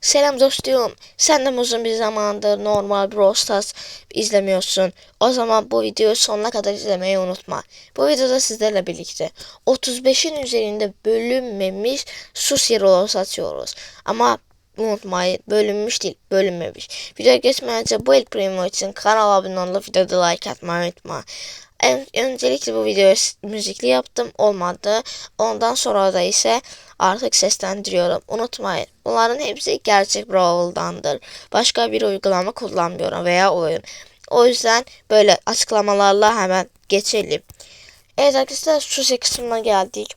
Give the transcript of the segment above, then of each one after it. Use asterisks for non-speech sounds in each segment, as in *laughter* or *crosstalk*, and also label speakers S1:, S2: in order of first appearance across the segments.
S1: Selam dostum. Sen de uzun bir zamandır normal Brawl Stars izlemiyorsun. O zaman bu videoyu sonuna kadar izlemeyi unutma. Bu videoda sizlerle birlikte 35'in üzerinde bölünmemiş sus yeri satıyoruz. Ama unutmayın bölünmüş değil bölünmemiş. Videoya geçmeden önce bu El Primo için kanala abone olup videoda like atmayı unutma. Öncelikle bu videoyu s- müzikli yaptım olmadı. Ondan sonra da ise artık seslendiriyorum. Unutmayın bunların hepsi gerçek Brawl'dandır. Başka bir uygulama kullanmıyorum veya oyun. O yüzden böyle açıklamalarla hemen geçelim. Evet arkadaşlar şu kısmına geldik.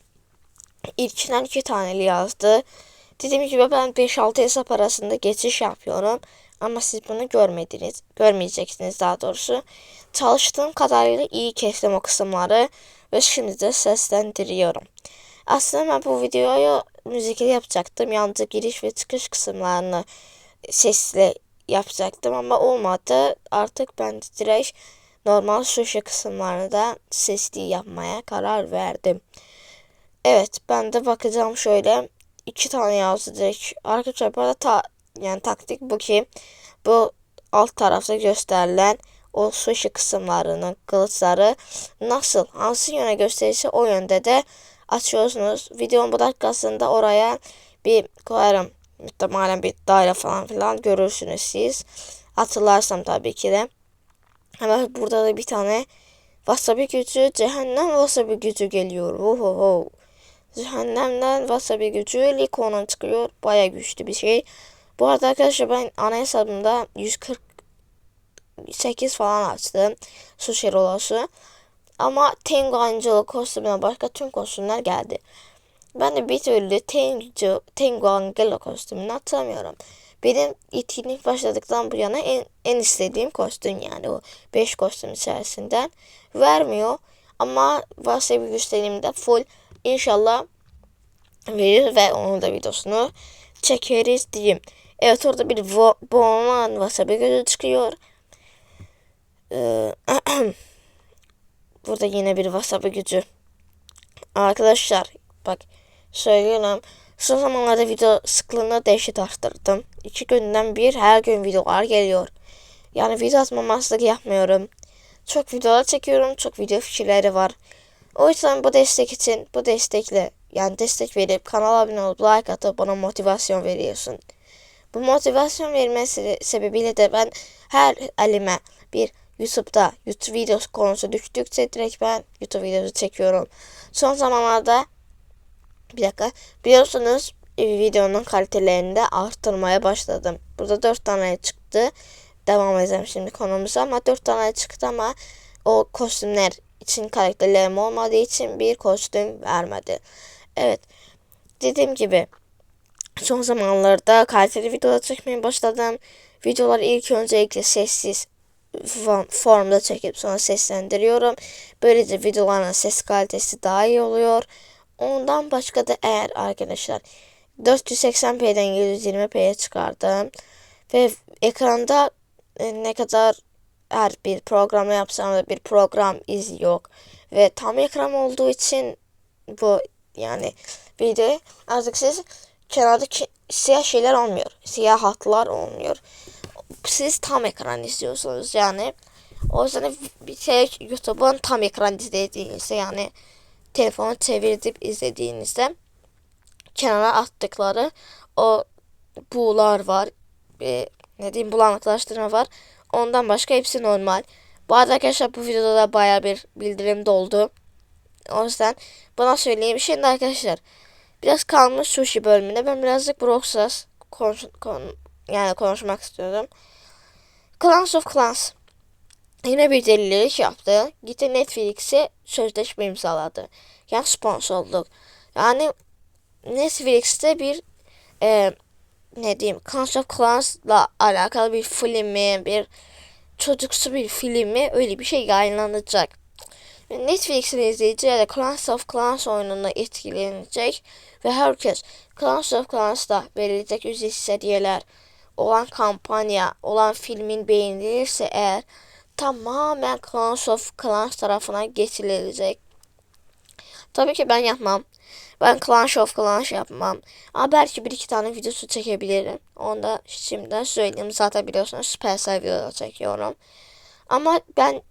S1: İlkinden iki taneli yazdı. Dediğim gibi ben 5-6 hesap arasında geçiş yapıyorum. Ama siz bunu görmediniz. Görmeyeceksiniz daha doğrusu. Çalıştığım kadarıyla iyi kestim o kısımları. Ve şimdi de seslendiriyorum. Aslında ben bu videoyu müzikli yapacaktım. Yalnızca giriş ve çıkış kısımlarını sesle yapacaktım ama olmadı. Artık ben direkt normal sushi kısımlarını da sesli yapmaya karar verdim. Evet ben de bakacağım şöyle iki tane yazdı direkt. Arkadaşlar bu ta, yani taktik bu ki bu alt tarafta gösterilen o sushi kısımlarının kılıçları nasıl hangi yöne gösterirse o yönde de açıyorsunuz. Videonun bu dakikasında oraya bir koyarım. Muhtemelen bir daire falan filan görürsünüz siz. Hatırlarsam tabii ki de. Hemen burada da bir tane wasabi gücü, cehennem wasabi gücü geliyor. Ohoho. Cehennemden wasabi gücü Likon'un çıkıyor. Baya güçlü bir şey. Bu arada arkadaşlar ben ana hesabımda 148 falan açtım. Sushi rolası. Ama Tengu Angelo kostümüne başka tüm kostümler geldi. Ben de bir türlü Tengu, Tengu Angelo kostümünü atamıyorum. Benim etkinlik başladıktan bu yana en, en istediğim kostüm yani o 5 kostüm içerisinden vermiyor. Ama Wasabi güçlerimde full inşallah verir ve onun da videosunu çekeriz diyeyim. Evet orada bir boğulan Wasabi gözü çıkıyor. Ee, *clears throat* burada yine bir Wasabi gücü. Arkadaşlar bak söylüyorum. Son zamanlarda video sıklığını dehşet arttırdım. İki günden bir her gün videolar geliyor. Yani video atmamazlık yapmıyorum. Çok videolar çekiyorum. Çok video fikirleri var. O yüzden bu destek için bu destekle yani destek verip kanala abone olup like atıp bana motivasyon veriyorsun. Bu motivasyon vermesi sebebiyle de ben her elime bir YouTube'da YouTube videosu konusu düştükçe direkt ben YouTube videosu çekiyorum. Son zamanlarda bir dakika biliyorsunuz videonun kalitelerini de arttırmaya başladım. Burada 4 tane çıktı. Devam edeceğim şimdi konumuza ama 4 tane çıktı ama o kostümler için karakterlerim olmadığı için bir kostüm vermedi. Evet dediğim gibi son zamanlarda kaliteli videolar çekmeye başladım. Videoları ilk öncelikle sessiz formda çekip sonra seslendiriyorum. Böylece videoların ses kalitesi daha iyi oluyor. Ondan başka da eğer arkadaşlar 480p'den 720p'ye çıkardım. Ve ekranda e, ne kadar her bir programla yapsam da bir program iz yok. Ve tam ekran olduğu için bu yani video artık siz kenarda siyah şeyler olmuyor. Siyah hatlar olmuyor. Siz tam ekran istiyorsunuz yani. O yüzden bir şey YouTube'un tam ekran izlediğinizde yani telefonu çevirip izlediğinizde kenara attıkları o buğular var. E, ne diyeyim bulanıklaştırma var. Ondan başka hepsi normal. Bu arada arkadaşlar bu videoda da baya bir bildirim doldu. O yüzden bana söyleyeyim. Şimdi arkadaşlar biraz kalmış sushi bölümünde ben birazcık Broxas konuş, kon, yani konuşmak istiyorum. Clans of Clans yine bir delilik yaptı. Gitti Netflix'e sözleşme imzaladı. Yani sponsorluk. Yani Netflix'te bir e, ne diyeyim Clans of Clans'la alakalı bir filmi, bir çocuksu bir filmi öyle bir şey yayınlanacak. Netflix'in izleyicileri Clans of Clans oyununa etkilenecek ve herkes Clans of Clans'ta verilecek ücretsiz hediyeler olan kampanya, olan filmin beğenilirse eğer tamamen Clans of Clans tarafına geçirilecek. Tabii ki ben yapmam. Ben Clash of Clans yapmam. Ama belki bir iki tane videosu çekebilirim. Onu da şimdiden söyleyeyim. Zaten biliyorsunuz Supercell videoları çekiyorum. Ama ben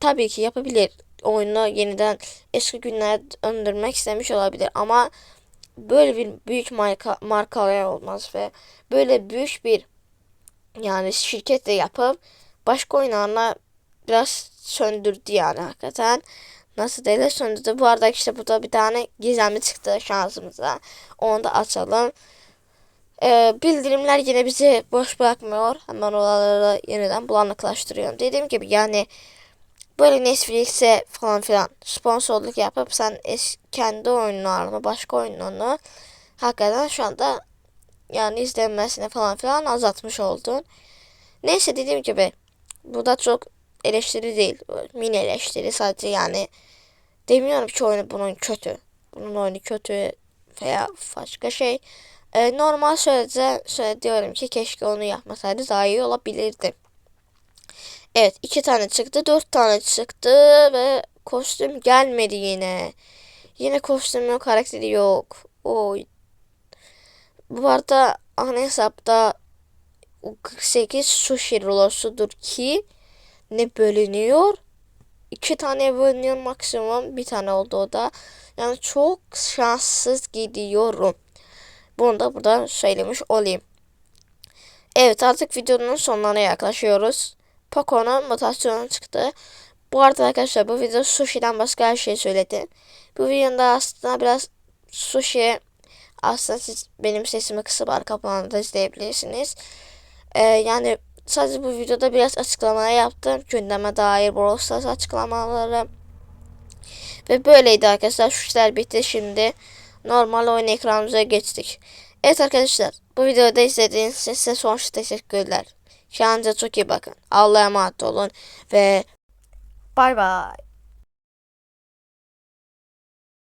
S1: tabii ki yapabilir. Oyunu yeniden eski günlere döndürmek istemiş olabilir. Ama böyle bir büyük marka, markalar olmaz ve böyle büyük bir yani şirketle yapıp başka oyunlarına biraz söndürdü yani hakikaten. Nasıl değil söndürdü. Bu arada işte burada bir tane gizemli çıktı şansımıza. Onu da açalım. Ee, bildirimler yine bizi boş bırakmıyor. Hemen oraları yeniden bulanıklaştırıyorum. Dediğim gibi yani böyle Netflix'e falan filan sponsorluk yapıp sen es kendi oyunlarını, başka oyunlarını hakikaten şu anda yani izlenmesine falan filan azaltmış oldun. Neyse dediğim gibi bu da çok eleştiri değil. Mini eleştiri sadece yani demiyorum ki oyunu bunun kötü. Bunun oyunu kötü veya başka şey. Ee, normal söyledi, söyle diyorum ki keşke onu yapmasaydı daha iyi olabilirdi. Evet iki tane çıktı dört tane çıktı ve kostüm gelmedi yine. Yine kostüm yok karakteri yok. Oy. Bu arada ana hesapta 48 sushi rulosudur ki ne bölünüyor? İki tane bölünüyor maksimum. Bir tane oldu o da. Yani çok şanssız gidiyorum. Bunu da burada söylemiş olayım. Evet artık videonun sonlarına yaklaşıyoruz. Poco'nun mutasyonu çıktı. Bu arada arkadaşlar bu video sushi'den başka her şey söyledi. Bu videoda aslında biraz sushi aslında siz benim sesimi kısıp arka planda izleyebilirsiniz. Ee, yani sadece bu videoda biraz açıklamalar yaptım. Gündeme dair Brawl Stars açıklamaları. Ve böyleydi arkadaşlar. Şu işler bitti şimdi. Normal oyun ekranımıza geçtik. Evet arkadaşlar bu videoda izlediğiniz için size sonsuz teşekkürler. Kendinize çok iyi bakın. Allah'a emanet olun ve bay bay.